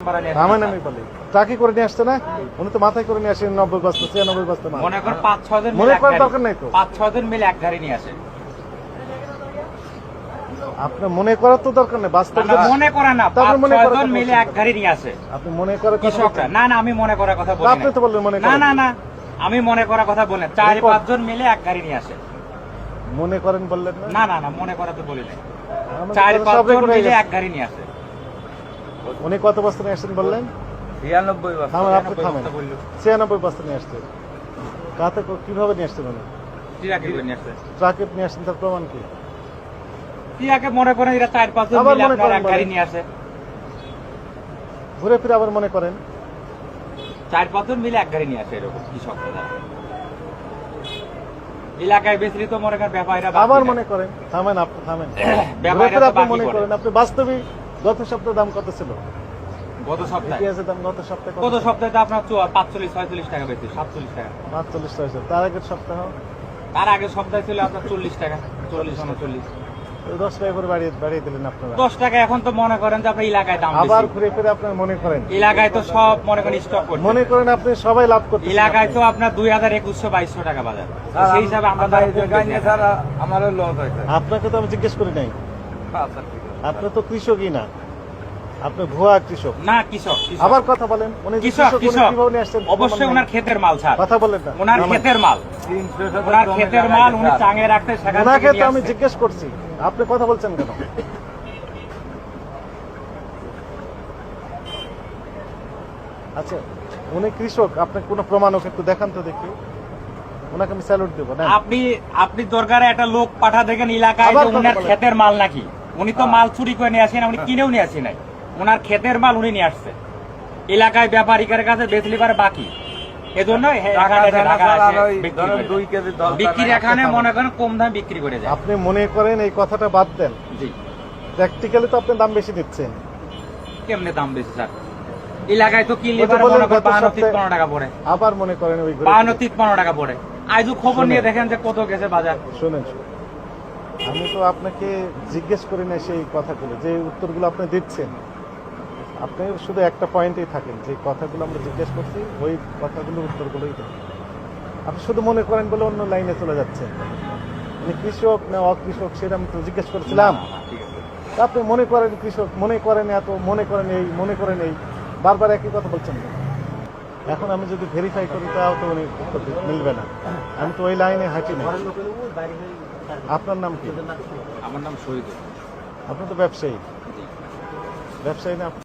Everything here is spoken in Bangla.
বলি। ট্রাকে করে নিয়ে আসছে না? উনি তো মাথায় করে নিয়ে আসেন নব্বই বস্তা ছিয়ানব্বই বস্তা মনে কর পাঁচ ছয় জন মনে করার দরকার নাই তো। পাঁচ ছয় জন মিলে এক গাড়ি নিয়ে আসে। আপনার মনে করার তো দরকার নেই বাস্তব মনে করে না তারপর মনে কথা মিলে এক গাড়ি নিয়ে আসে। আপনি মনে করার কথা কৃষকরা না না আমি মনে করার কথা বলি আপনি তো বললেন মনে না করেন। না না আমি মনে করার কথা বলি না। চার মনে কর- পাঁচ জন মিলে এক গাড়ি নিয়ে আসে। মনে করেন বললেন না? না না না মনে করা তো বলি নাই। চার কথা পাঁচ সব জন record হয়ে মিলে এক গাড়ি নিয়ে আসে। উনি কত বস্তা নিয়ে আসছেন বললেন? আপনি ছিয়ানব্বই থামেন। বস্তা ছিয়ানব্বই বস্তা নিয়ে আসছেন কাতে কীভাবে নিয়ে আসছেন উনি? টিরাকে নিয়ে আসছেন তার প্রমাণ কি? মনে করেন চার পাঁচ গাড়ি নিয়ে আসে। ঘুরে ফিরে আবার মনে করেন? চার পাঁচ জন মিলে এক গাড়ি নিয়ে আসে এরকম কৃষকরা এলাকায় বেশি তো মনে করেন ব্যাপারীরা আবার মনে করেন। থামেন আপনি থামেন। ব্যাপারীরা আপনি মনে করেন আপনি বাস্তবিক গত সপ্তাহে দাম কত ছিল? গত সপ্তাহে? পেঁয়াজের দাম গত সপ্তাহে গত সপ্তাহে আপনার পাঁচচল্লিশ ছয়চল্লিশ টাকা বেশি সাতচল্লিশ টাকা। পাঁচচল্লিশ হয়েছে তার আগের সপ্তাহ? তার আগের সপ্তাহে ছিল আপনার চল্লিশ টাকা চল্লিশ উনচল্লিশ। দশ টাকা করে বাড়িয়ে বাড়িয়ে দিলেন আপনারা। দশ টাকা এখন তো মনে করেন যে আপনার এলাকায় দাম আবার ঘুরে ফিরে আপনার মনে করেন? এলাকায় তো সব মনে করেন স্টক করছে মনে করেন আপনি সবাই লাভ করতে এলাকায় তো আপনার দুই হাজার একুশশো বাইশশো টাকা বাজার। সেই হিসাবে আমরা আপনাকে তো আমি জিজ্ঞেস করি নাই। আপনি তো কৃষকই না। আপনি ভুয়া কৃষক। না কৃষক। আবার কথা বলেন উনি কৃষক কৃষক অবশ্যই ওনার ক্ষেতের মাল ছাড় কথা বলেন না। ওনার ক্ষেতের মাল। ওনার ক্ষেতের মাল উনি চাঙে রাখতে সেখান থেকে তো আমি জিজ্ঞেস করছি আপনি কথা বলছেন কেন? আচ্ছা উনি কৃষক আপনি কোনো প্রমাণ ওকে একটু দেখান তো দেখি। ওনাকে আমি স্যালুট দেবো না আপনি আপনি দরকারে একটা লোক পাঠা দেখেন এলাকায় উনার ক্ষেতের মাল নাকি? উনি তো মাল চুরি করে নিয়ে আসেন উনি কিনেও নিয়ে আসি নাই। ওনার ক্ষেতের মাল উনি নিয়ে আসছে। এলাকায় ব্যাপারীদের কাছে বেচলি পারে বাকি। এজন্য বিক্রি এখানে মনে করেন কম দামে বিক্রি করে যায় আপনি মনে করেন এই কথাটা বাদ দেন? জি। প্র্যাকটিক্যালি তো আপনি দাম বেশি দিচ্ছেন। কেমনে দাম বেশি স্যার? এলাকায় তো কিনলে তিপ্পান্ন টাকা পড়ে। আবার মনে করেন বাহান্ন তিপ্পান্ন টাকা পড়ে। আজও খবর নিয়ে দেখেন যে কত গেছে বাজার। শুনেন। আমি তো আপনাকে জিজ্ঞেস করি না সেই কথাগুলো যে উত্তরগুলো আপনি দিচ্ছেন। আপনি শুধু একটা পয়েন্টেই থাকেন যে কথাগুলো আমরা জিজ্ঞেস করছি ওই কথাগুলো উত্তরগুলোই দেন। আপনি শুধু মনে করেন বলে অন্য লাইনে চলে যাচ্ছেন। মানে কৃষক না অকৃষক সেটা আমি তো জিজ্ঞেস করেছিলাম। আপনি মনে করেন কৃষক মনে করেন এত মনে করেন এই মনে করেন এই বারবার একই কথা বলছেন? এখন আমি যদি ভেরিফাই করি তাও তো উনি মিলবে না। আমি তো ওই লাইনে হাঁটি না আপনার নাম কি? আমার নাম শহীদ আপনি তো ব্যবসায়ী। ব্যবসায়ী না আপনি?